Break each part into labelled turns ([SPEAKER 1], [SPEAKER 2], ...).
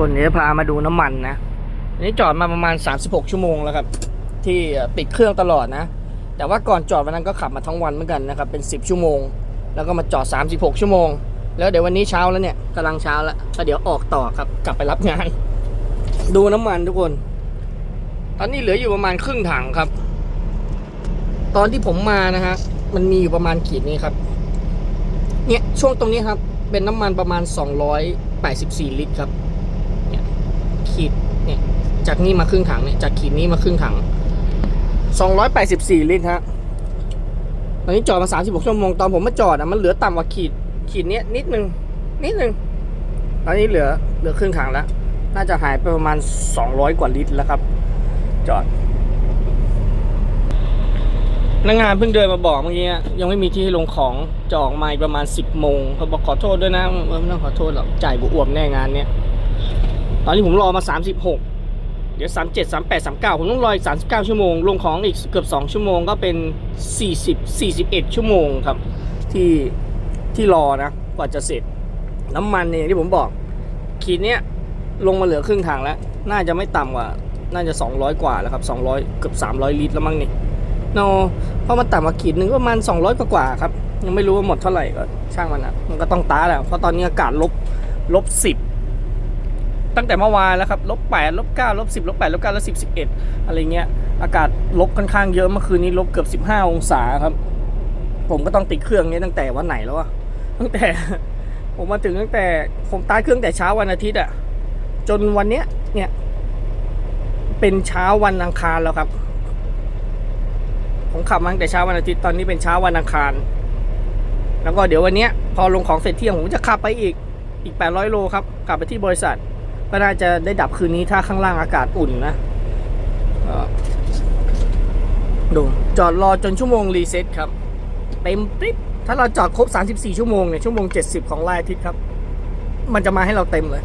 [SPEAKER 1] คนเดี๋ยวจะพามาดูน้ำมันนะอันนี้จอดมาประมาณ 36 ชั่วโมงแล้วครับ ที่ติดเครื่องตลอดนะ แต่ว่าก่อนจอดวันนั้นก็ขับมาทั้งวันเหมือนกันนะครับ เป็น 10 ชั่วโมง แล้วก็มาจอด 36 ชั่วโมง แล้วเดี๋ยววันนี้เช้าแล้วเนี่ยกำลังเช้าแล้วก็เดี๋ยวออกต่อครับกลับไปรับงาน ดูน้ำมันทุกคน ตอนนี้เหลืออยู่ประมาณครึ่งถังครับ ตอนที่ผมมานะฮะมันมีอยู่ประมาณขีดนี้ครับ เนี่ยช่วงตรงนี้ครับ เป็นน้ำมันประมาณ 284 ลิตรครับ ขีดเนี่ยจากนี่มาครึ่งถังเนี่ยจากขีดนี้มาครึ่งถัง 284 ลิตรฮะตอนนี้จอดมา 36 ชั่วโมง ตอนผมมาจอดอะมันเหลือต่ำกว่าขีดขีดเนี้ยนิดนึงนิดนึงตอนนี้เหลือเหลือครึ่งถังแล้ว น่าจะหายไปประมาณ 200 กว่าลิตรแล้วครับ จอดนักงานเพิ่งเดินมาบอกเมื่อกี้ยังไม่มีที่ให้ลงของจะออกมาอีกประมาณ 10โมงเขาบอกขอโทษด้วยนะเออไม่ต้องขอโทษหรอกจ่ายบุอ้วมแน่งานเนี้ย ตอนนี้ผมรอมา 36 เดี๋ยว 37 38 39 ผมต้องรออีก 39 ชั่วโมง ลงของอีกเกือบ 2 ชั่วโมงก็เป็น 40 41 ชั่วโมงครับ ที่ที่รอนะกว่าจะเสร็จ น้ำมันเนี่ยที่ผมบอก ขีดเนี้ยลงมาเหลือครึ่งถังแล้ว น่าจะไม่ต่ำกว่า น่าจะ 200 กว่าแล้วครับ 200 เกือบ 300 ลิตรแล้วมั้งนี่โนเพราะมันต่ำกว่าขีดหนึ่งประมาณ 200 กว่ากว่าครับ ยังไม่รู้ว่าหมดเท่าไหร่ก็ช่างมันอะ มันก็ต้องตาแหละเพราะตอนนี้อากาศลบลบสิบ ตั้งแต่เมื่อวานแล้วครับลบแปดลบเก้าลบสิบลบแปดลบเก้าลบสิบสิบเอ็ดอะไรเงี้ย อากาศลบค่อนข้างเยอะเมื่อคืนนี้ลบเกือบสิบห้าองศาครับ ผมก็ต้องติดเครื่องนี้ตั้งแต่วันไหนแล้วอะตั้งแต่ผมมาถึงตั้งแต่ผมตายเครื่องแต่เช้าวันอาทิตย์อะจนวันเนี้ยเนี่ยเป็นเช้าวันอังคารแล้วครับ ผมขับมาตั้งแต่เช้าวันอาทิตย์ตอนนี้เป็นเช้าวันอังคาร แล้วก็เดี๋ยววันเนี้ย พอลงของเสร็จเที่ยงผมจะขับไปอีกอีก 800 โลครับ กลับไปที่บริษัท ก็น่าจะได้ดับคืนนี้ถ้าข้างล่างอากาศอุ่นนะดูจอดรอจนชั่วโมงรีเซ็ตครับเต็มปิ๊บถ้าเราจอดครบ 34 ชั่วโมงเนี่ยชั่วโมง 70 ของรายอาทิตย์ครับ มันจะมาให้เราเต็มเลย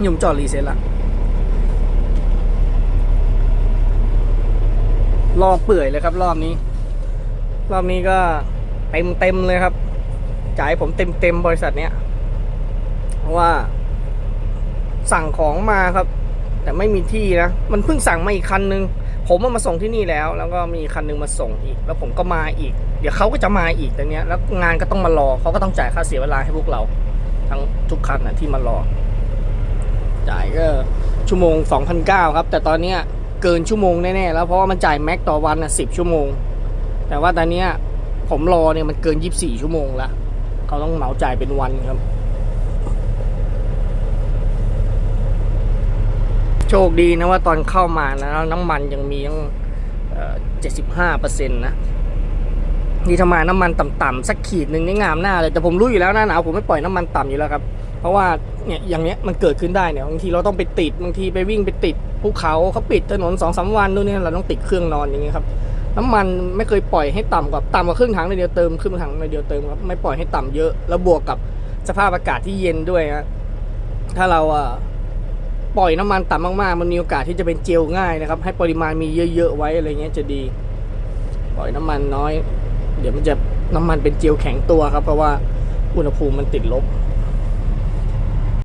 [SPEAKER 1] หยุ่มจอดรีเซ็ตละรอเปื่อยเลยครับ รอบนี้ รอบนี้ก็เต็มเต็มเลยครับจ่ายผมเต็มเต็มบริษัทเนี้ยเพราะว่า สั่งของมาครับ แต่ไม่มีที่นะ มันเพิ่งสั่งมาอีกคันนึง ผมเอามาส่งที่นี่แล้ว แล้วก็มีคันนึงมาส่งอีก แล้วผมก็มาอีก เดี๋ยวเขาก็จะมาอีกแต่เนี้ย แล้วงานก็ต้องมารอเขาก็ต้องจ่ายค่าเสียเวลาให้พวกเรา ทั้งทุกคันนะที่มารอ จ่ายก็ชั่วโมง2,009ครับ แต่ตอนเนี้ยเกินชั่วโมงแน่ๆแล้วเพราะว่ามันจ่ายแม็กต่อวันอะสิบชั่วโมง แต่ว่าตอนเนี้ยผมรอเนี่ยมันเกิน 24 ชั่วโมงละเขาต้องเหมาจ่ายเป็นวันครับ โชคดีนะว่าตอนเข้ามานะน้ำมันยังมียังเจ็ดสิบห้าเปอร์เซ็นต์นะนี่ถ้ามน้ำมันต่ำๆสักขีดหนึ่งนี่งามหน้าเลยแต่ผมรู้อยู่แล้วหน้าหนาวผมไม่ปล่อยน้ำมันต่ำอยู่แล้วครับ เพราะว่าเนี่ยอย่างเนี้ยมันเกิดขึ้นได้เนี่ยบางทีเราต้องไปติดบางทีไปวิ่งไปติดภูเขาเขาปิดถนนสองสามวันนู่นนี่เราต้องติดเครื่องนอนอย่างเงี้ยครับน้ำมันไม่เคยปล่อยให้ต่ำกว่าต่ำกว่าครึ่งถังเลยเดียวเติมครึ่งถังเลยเดียวเติมครับไม่ปล่อยให้ต่ำเยอะแล้วบวกกับสภาพอากาศที่เย็นด้วยฮะถ้าเราอะ ปล่อยน้ำมันต่ำมากๆ มันมีโอกาสที่จะเป็นเจลง่ายนะครับ ให้ปริมาณมีเยอะๆไว้อะไรเงี้ยจะดี ปล่อยน้ำมันน้อย เดี๋ยวมันจะน้ำมันเป็นเจลแข็งตัวครับเพราะว่าอุณหภูมิมันติดลบ